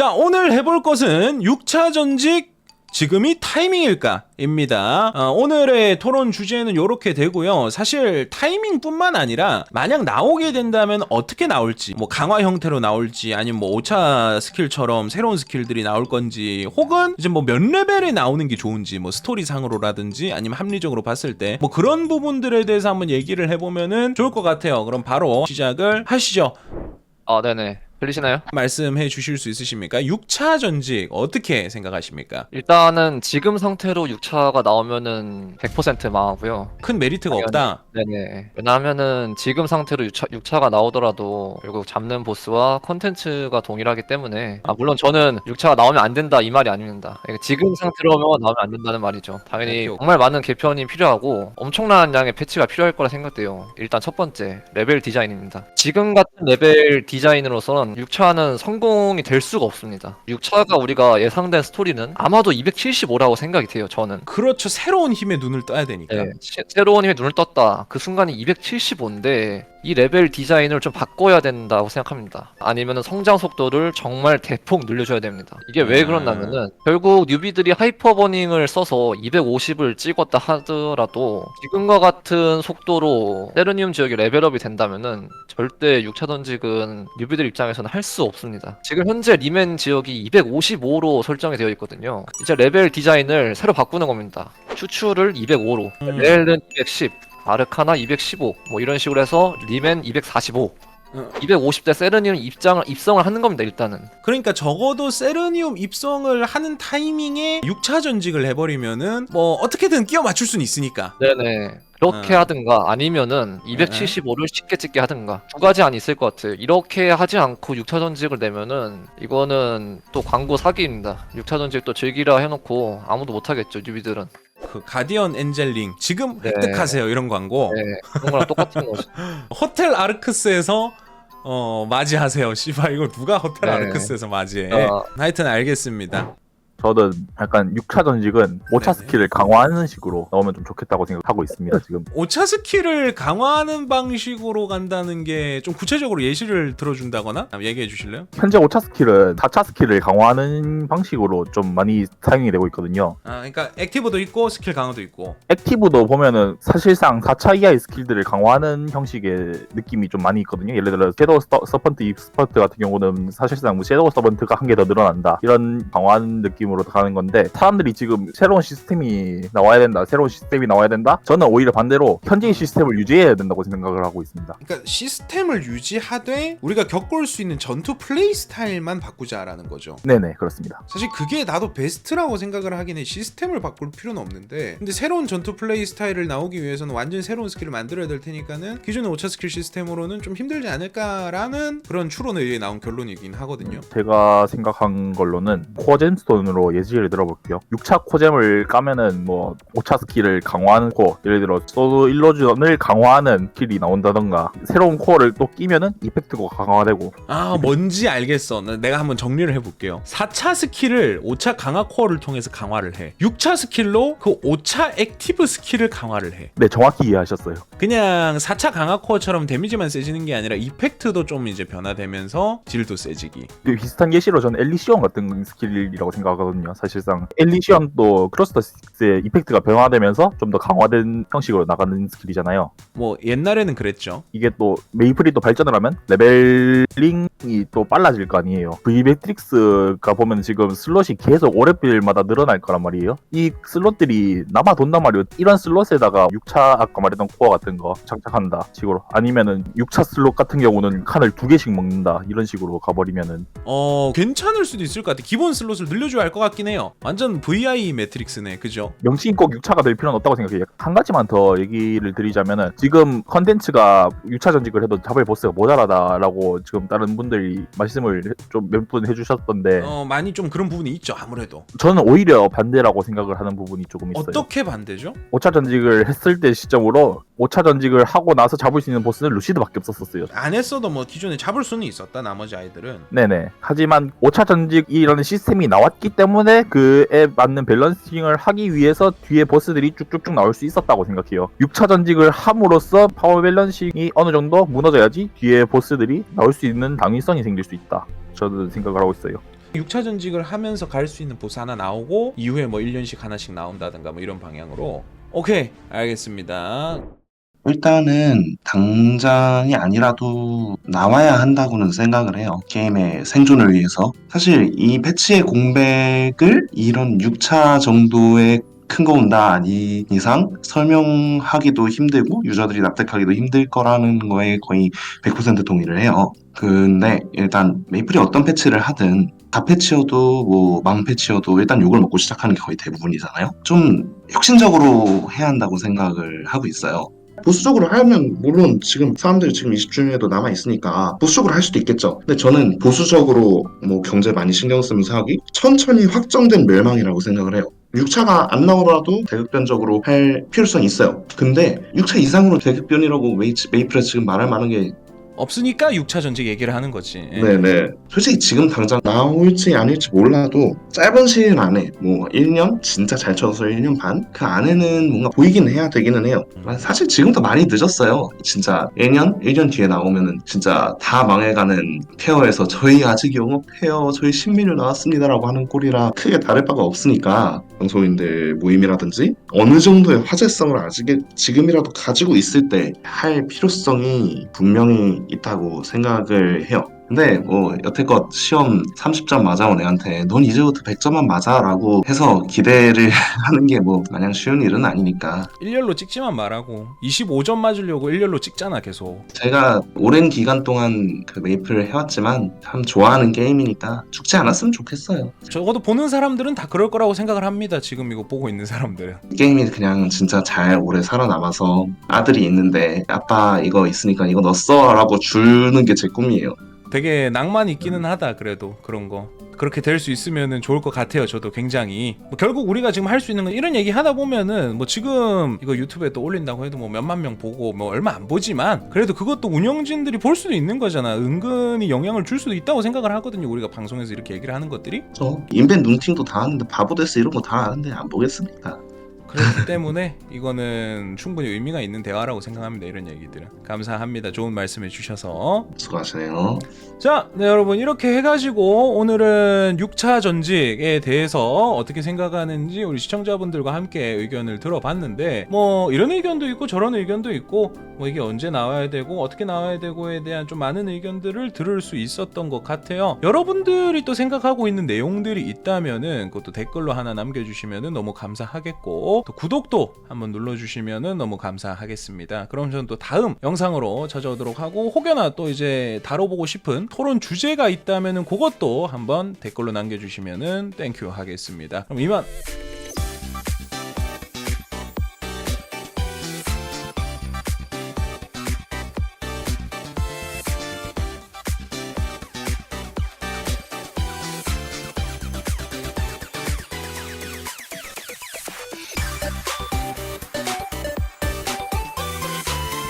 자, 오늘 해볼 것은 6차 전직 지금이 타이밍일까 입니다. 어, 오늘의 토론 주제는 이렇게 되고요. 사실 타이밍뿐만 아니라 만약 나오게 된다면 어떻게 나올지, 뭐 강화 형태로 나올지, 아니면 뭐 5차 스킬처럼 새로운 스킬들이 나올 건지, 혹은 이제 뭐 몇 레벨에 나오는 게 좋은지, 뭐 스토리상으로라든지, 아니면 합리적으로 봤을 때 뭐 그런 부분들에 대해서 한번 얘기를 해보면은 좋을 것 같아요. 그럼 바로 시작을 하시죠. 아, 네네. 들리시나요? 말씀해 주실 수 있으십니까? 6차 전직 어떻게 생각하십니까? 일단은 지금 상태로 6차가 나오면은 100% 망하고요. 큰 메리트가 없다. 네네. 왜냐하면은 지금 상태로 6차, 6차가 나오더라도 결국 잡는 보스와 컨텐츠가 동일하기 때문에 아 물론 저는 6차가 나오면 안 된다 이 말이 아닙니다. 그러니까 지금 상태로만 나오면 안 된다는 말이죠. 당연히 오케이. 정말 많은 개편이 필요하고 엄청난 양의 패치가 필요할 거라 생각돼요. 일단 첫 번째 레벨 디자인입니다. 지금 같은 레벨 디자인으로서는 6차는 성공이 될 수가 없습니다. 6차가 우리가 예상된 스토리는 아마도 275라고 생각이 돼요. 저는. 그렇죠. 새로운 힘에 눈을 떠야 되니까. 네, 시- 새로운 힘에 눈을 떴다. 그 순간이 275인데 이 레벨 디자인을 좀 바꿔야 된다고 생각합니다. 아니면은 성장 속도를 정말 대폭 늘려줘야 됩니다. 이게 왜 음. 그러냐면은 결국 뉴비들이 하이퍼버닝을 써서 250을 찍었다 하더라도 지금과 같은 속도로 세르니움 지역이 레벨업이 된다면은 절대 6차 던직은 뉴비들 입장에서는 할 수 없습니다. 지금 현재 리맨 지역이 255로 설정이 되어 있거든요. 이제 레벨 디자인을 새로 바꾸는 겁니다. 추출을 205로, 음. 레일은 210, 아르카나 215, 뭐 이런 식으로 해서 리맨 245, 어. 250대 세르니움 입장을 입성을 하는 겁니다. 일단은. 그러니까 적어도 세르니움 입성을 하는 타이밍에 6차 전직을 해버리면은 뭐 어떻게든 끼워 맞출 수는 있으니까. 네네. 그렇게 어. 하든가 아니면은 275를 쉽게 찍게 하든가 두 가지 안 있을 것 같아요. 이렇게 하지 않고 6차 전직을 내면은 이거는 또 광고 사기입니다. 6차 전직 또 즐기라 해놓고 아무도 못 하겠죠 뉴비들은. 그 가디언 엔젤링 지금 네. 획득하세요 이런 광고. 네. 그런 거랑 똑같은 거죠. 호텔 아르크스에서 어 맞이하세요. 씨발 이거 누가 호텔 네. 아르크스에서 맞이해? 어. 하여튼 알겠습니다. 저는 약간 6차 전직은 5차 네네. 스킬을 강화하는 식으로 넣으면 좀 좋겠다고 생각하고 있습니다 지금 5차 스킬을 강화하는 방식으로 간다는 게 좀 구체적으로 예시를 들어준다거나 얘기해 주실래요? 현재 5차 스킬은 4차 스킬을 강화하는 방식으로 좀 많이 사용이 되고 있거든요 아, 그러니까 액티브도 있고 스킬 강화도 있고. 액티브도 보면은 사실상 4차 이하의 스킬들을 강화하는 형식의 느낌이 좀 많이 있거든요 예를 들어 섀도우 서- 서펀트 익스퍼트 같은 경우는 사실상 뭐 섀도우 서펀트가 한 개 더 늘어난다 이런 강화하는 느낌 으로 가는 건데 사람들이 지금 새로운 시스템이 나와야 된다 새로운 시스템이 나와야 된다 저는 오히려 반대로 현재의 시스템을 유지해야 된다고 생각을 하고 있습니다 그러니까 시스템을 유지하되 우리가 겪을 수 있는 전투 플레이 스타일만 바꾸자라는 거죠. 네네 그렇습니다 사실 그게 나도 베스트라고 생각을 하긴 해. 시스템을 바꿀 필요는 없는데. 근데 새로운 전투 플레이 스타일을 나오기 위해서는 완전 새로운 스킬을 만들어야 될 테니까는 기존의 5차 스킬 시스템으로는 좀 힘들지 않을까라는 그런 추론에 의해 나온 결론이긴 하거든요. 제가 생각한 걸로는 코어 잼스톤으로 예시를 들어볼게요. 6차 코잼을 까면은 뭐 5차 스킬을 강화하는 코어, 예를 들어 소드 일로전을 강화하는 스킬이 나온다던가 새로운 코어를 또 끼면은 이펙트가 강화되고 아 뭔지 알겠어 나- 내가 한번 정리를 해볼게요 4차 스킬을 5차 강화 코어를 통해서 강화를 해 6차 스킬로 그 5차 액티브 스킬을 강화를 해네 정확히 이해하셨어요. 그냥 4차 강화 코어처럼 데미지만 세지는 게 아니라 이펙트도 좀 이제 변화되면서 딜도 세지기 그 비슷한 예시로 저는 엘리시온 같은 스킬이라고 생각하거든요. 사실상 엘리시온도 크로스터 6의 이펙트가 변화되면서 좀 더 강화된 형식으로 나가는 스킬이잖아요. 뭐 옛날에는 그랬죠 이게 또 메이플이 또 발전을 하면 레벨링이 또 빨라질 거 아니에요. V 매트릭스가 보면 지금 슬롯이 계속 오랫빌마다 늘어날 거란 말이에요. 이 슬롯들이 남아 돈단 말이에요. 이런 슬롯에다가 6차 아까 말했던 코어 같은 거 장착한다 식으로 아니면은 6차 슬롯 같은 경우는 칸을 두 개씩 먹는다 이런 식으로 가버리면은 어 괜찮을 수도 있을 것 같아 기본 슬롯을 늘려줘야 할 것 같긴 해요 완전 VI 매트릭스네 그죠 명칭이 꼭 6차가 될 필요는 없다고 생각해요. 한 가지만 더 얘기를 드리자면은 지금 컨텐츠가 6차 전직을 해도 잡을 보스가 모자라다라고 지금 다른 분들이 말씀을 좀 몇 분 해주셨던데 어 많이 좀 그런 부분이 있죠 아무래도 저는 오히려 반대라고 생각을 하는 부분이 조금 있어요. 어떻게 반대죠? 5차 전직을 했을 때 시점으로 5차 전직을 하고 나서 잡을 수 있는 보스는 루시드밖에 없었어요. 안 했어도 뭐 기존에 잡을 수는 있었다 나머지 아이들은 네네. 하지만 5차 전직이라는 시스템이 나왔기 때문에 그에 맞는 밸런싱을 하기 위해서 뒤에 보스들이 쭉쭉쭉 나올 수 있었다고 생각해요. 6차 전직을 함으로써 파워 밸런싱이 어느 정도 무너져야지 뒤에 보스들이 나올 수 있는 당위성이 생길 수 있다. 저는 생각을 하고 있어요. 6차 전직을 하면서 갈 수 있는 보스 하나 나오고 이후에 뭐 1년씩 하나씩 나온다든가 뭐 이런 방향으로 오케이 알겠습니다 일단은 당장이 아니라도 나와야 한다고는 생각을 해요. 게임의 생존을 위해서. 사실 이 패치의 공백을 이런 6차 정도의 큰 거 온다 아니 이상 설명하기도 힘들고 유저들이 납득하기도 힘들 거라는 거에 거의 100% 동의를 해요. 근데 일단 메이플이 어떤 패치를 하든 다 패치여도 뭐 망 패치여도 일단 욕을 먹고 시작하는 게 거의 대부분이잖아요. 좀 혁신적으로 해야 한다고 생각을 하고 있어요. 보수적으로 하면 물론 지금 사람들이 지금 20주년에도 남아 있으니까 보수적으로 할 수도 있겠죠. 근데 저는 보수적으로 뭐 경제 많이 신경 쓰면서 하기 천천히 확정된 멸망이라고 생각을 해요. 6차가 안 나오더라도 대극변적으로 할 필요성이 있어요. 근데 6차 이상으로 대극변이라고 메이, 메이플에 지금 말할 만한 게 없으니까 6차 전직 얘기를 하는 거지 네네. 솔직히 지금 당장 나올지 아닐지 몰라도 짧은 시일 안에 뭐 1년 진짜 잘 쳐서 1년 반 그 안에는 뭔가 보이긴 해야 되기는 해요. 사실 지금도 많이 늦었어요. 진짜 1년 1년 뒤에 나오면은 진짜 다 망해가는 페어에서 저희 아직 영업해요. 저희 신메뉴 나왔습니다라고 하는 꼴이라 크게 다를 바가 없으니까 방송인들 모임이라든지 어느 정도의 화제성을 아직 지금이라도 가지고 있을 때 할 필요성이 분명히 있다고 생각을 해요. 근데 뭐 여태껏 시험 30점 맞아온 애한테 넌 이제부터 100점만 맞아라고 해서 기대를 하는 게 뭐 마냥 쉬운 일은 아니니까 일렬로 찍지만 말하고 25점 맞으려고 일렬로 찍잖아 계속 제가 오랜 기간 동안 그 메이플을 해왔지만 참 좋아하는 게임이니까 죽지 않았으면 좋겠어요. 적어도 보는 사람들은 다 그럴 거라고 생각을 합니다 지금 이거 보고 있는 사람들은 이 게임이 그냥 진짜 잘 오래 살아남아서 아들이 있는데 아빠 이거 있으니까 이거 넣었어 라고 주는 게 제 꿈이에요. 되게 낭만 있기는 하다 그래도 그런 거. 그렇게 될 수 있으면 좋을 것 같아요 저도 굉장히. 뭐 결국 우리가 지금 할 수 있는 건 이런 얘기 하다 보면은 뭐 지금 이거 유튜브에 또 올린다고 해도 뭐 몇만 명 보고 뭐 얼마 안 보지만 그래도 그것도 운영진들이 볼 수도 있는 거잖아. 은근히 영향을 줄 수도 있다고 생각을 하거든요 우리가 방송에서 이렇게 얘기를 하는 것들이. 저 인벤 눈팅도 다 하는데 바보데스 이런 거 다 아는데 안 보겠습니까? 그렇기 때문에 이거는 충분히 의미가 있는 대화라고 생각합니다 이런 얘기들은 감사합니다 좋은 말씀 해 주셔서 수고하시네요. 자, 네, 여러분 이렇게 해가지고 오늘은 6차 전직에 대해서 어떻게 생각하는지 우리 시청자분들과 함께 의견을 들어봤는데 뭐 이런 의견도 있고 저런 의견도 있고 뭐 이게 언제 나와야 되고 어떻게 나와야 되고에 대한 좀 많은 의견들을 들을 수 있었던 것 같아요. 여러분들이 또 생각하고 있는 내용들이 있다면은 그것도 댓글로 하나 남겨주시면은 너무 감사하겠고 또 구독도 한번 눌러주시면은 너무 감사하겠습니다. 그럼 저는 또 다음 영상으로 찾아오도록 하고 혹여나 또 이제 다뤄보고 싶은 토론 주제가 있다면은 그것도 한번 댓글로 남겨주시면은 땡큐 하겠습니다. 그럼 이만